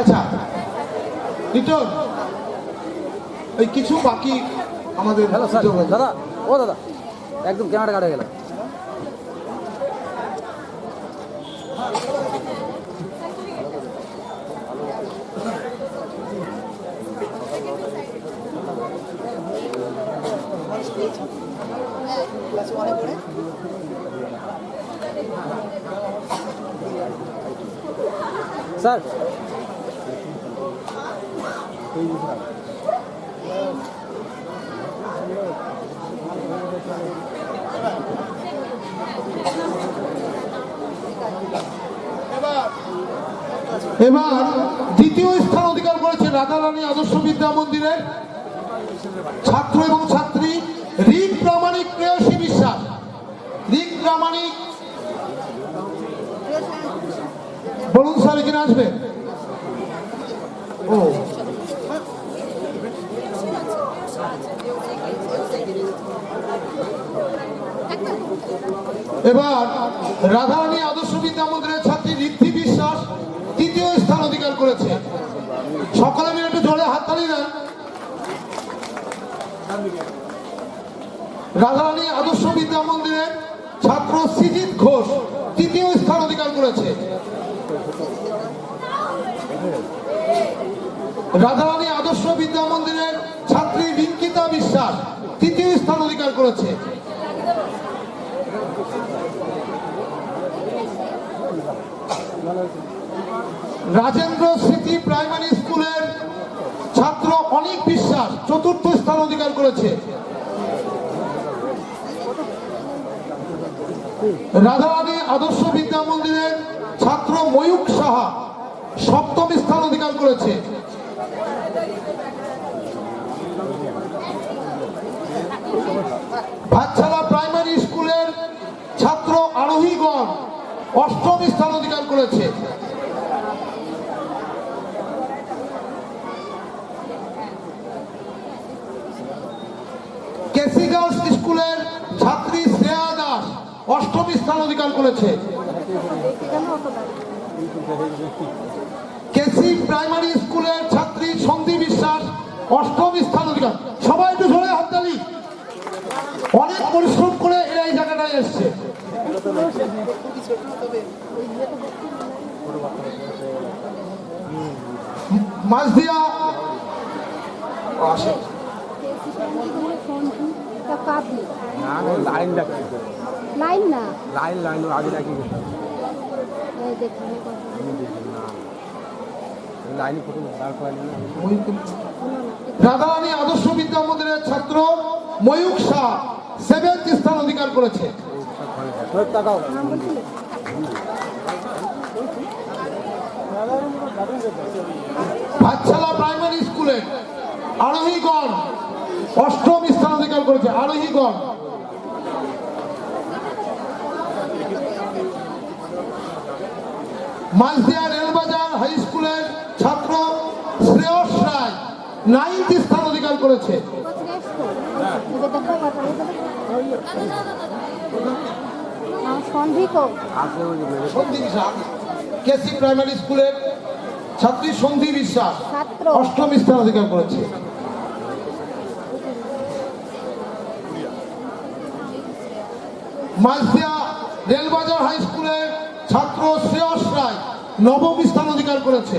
আচ্ছা রিটন এই কিছু বাকি আমাদের হ্যালো স্যার। দাদা ও দাদা একদম ক্যামেরা কাটা গেল স্যার এবার দ্বিতীয় স্থান অধিকার করেছে রাধারানী আদর্শ বিদ্যা মন্দিরের ছাত্র এবং ছাত্রী রিক প্রামাণিক প্রেয়সী বিশ্বাস। রিক প্রামাণিক। বলুন স্যার, এখানে আসবে ও এবার রাধারানী আদর্শ বিদ্যা মন্দিরের ছাত্রী ঋদ্ধি বিশ্বাস তৃতীয় স্থান অধিকার করেছে। সকলে মিলে একটু জোরে হাততালি দেন। রাধারানী আদর্শ বিদ্যা মন্দিরের ছাত্র সৃজিত ঘোষ তৃতীয় স্থান অধিকার করেছে। রাধারানী আদর্শ বিদ্যা মন্দিরের ছাত্রী রিঙ্কিতা বিশ্বাস তৃতীয় স্থান অধিকার করেছে। রাজেন্দ্র স্মৃতি প্রাইমারি স্কুলের ছাত্র অনেক বিশ্বাস চতুর্থ স্থান অধিকার করেছে। রাধারানী আদর্শ বিদ্যা মন্দিরের ছাত্র ময়ূক সাহা সপ্তম স্থান অধিকার করেছে। ভাতছাড়া প্রাইমারি স্কুলের ছাত্র আরোহীগণ অষ্টম স্থান অধিকার করেছে। কেসি গার্লস স্কুলের ছাত্রী শ্রেয়া দাস অষ্টম স্থান অধিকার করেছে। কেসি প্রাইমারি স্কুলের ছাত্রী সন্ধি বিশ্বাস অষ্টম স্থান অধিকার। সবাই একটু ধরে হাততালি। অনেক পরিশ্রম করে এরা এই জায়গাটায় এসছে। মাছ দিয়া। ও, আসে কাবলি লাইন ডাকছে লাইন না। লাইন লাইন আগে ডাকি না। রাধারানী আদর্শ বিদ্যা মন্দিরের ছাত্র ময়ূক শাহ সেভেন্থ স্থান অধিকার করেছে। তাকাও প্রাইমারি স্কুলের আরোহীগণ অষ্টম স্থান অধিকার করেছে। আরোহীগণ। মাঝদিয়া রেলবাজার হাই স্কুলের ছাত্র শ্রেয়স রায় নাইন্থ স্থান অধিকার করেছে। কেসি প্রাইমারি স্কুলের ছাত্রী সন্ধি বিশ্বাস অষ্টম স্থান অধিকার করেছে। মাঝদিয়া রেলবাজার হাই স্কুলের ছাত্র শ্রেয়স রায় নবম স্থান অধিকার করেছে।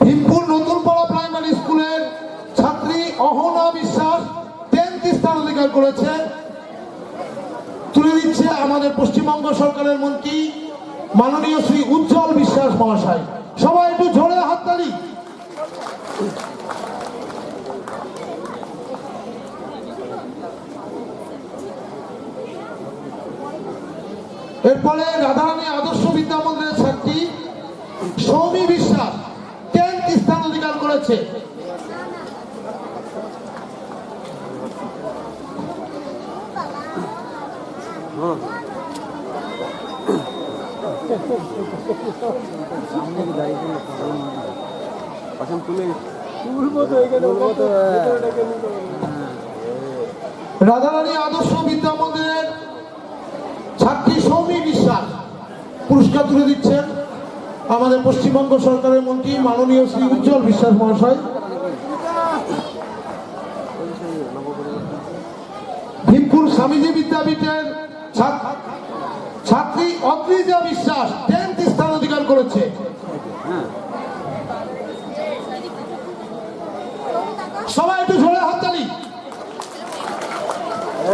ভীমপুর নতুনপাড়া প্রাইমারি স্কুলের ছাত্রী অহনা বিশ্বাস টেন্থ স্থান অধিকার করেছে। তুলে দিচ্ছে আমাদের পশ্চিমবঙ্গ সরকারের মন্ত্রী মাননীয় শ্রী উজ্জ্বল বিশ্বাস মহাশয়। সবাই একটু ঝোড়ে হাততালি। এরপরে রাধারানী আদর্শ বিদ্যা মন্দিরের ছাত্রী সৌমি বিশ্বাস টেন্থ স্থান অধিকার করেছে। রাধারানী আদর্শ বিদ্যা মন্দিরের ছাত্রী সৌমি বিশ্বাস পুরস্কার তুলে দিচ্ছেন আমাদের পশ্চিমবঙ্গ সরকারের মন্ত্রী মাননীয় শ্রী উজ্জ্বল বিশ্বাস মহাশয়। ভীমপুর স্বামীজি বিদ্যাপীঠের ছাত্রী অদ্রিজা বিশ্বাস টেন্থ স্থান অধিকার করেছে। সবাই একটু ঝোড়ে হাততালি।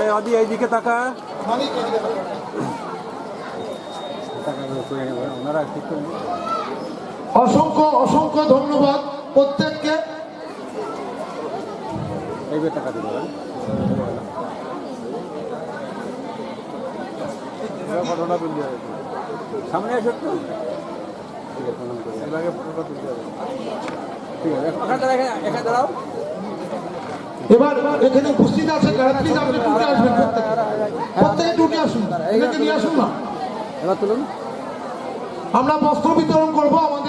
এই অদি এইদিকে তাকা। অসংখ্য অসংখ্য ধন্যবাদ প্রত্যেককে। এইবার টাকা দিবে ফটোটা তুলতে হবে সামনে আসো একটু ঠিক আছে প্রণাম করি এবারে ফটোটা তুলতে হবে ঠিক আছে এখানে দাঁড়াও এখানে- এখানে দাঁড়াও এবার এখানে উপস্থিত আছে যারা প্লিজ আপনি টুটে আসবেন প্রত্যেকে প্রত্যেকে টুটে আসুন নিয়ে আসুন না এবার তুলুন আমরা বস্ত্র বিতরণ করব আমাদের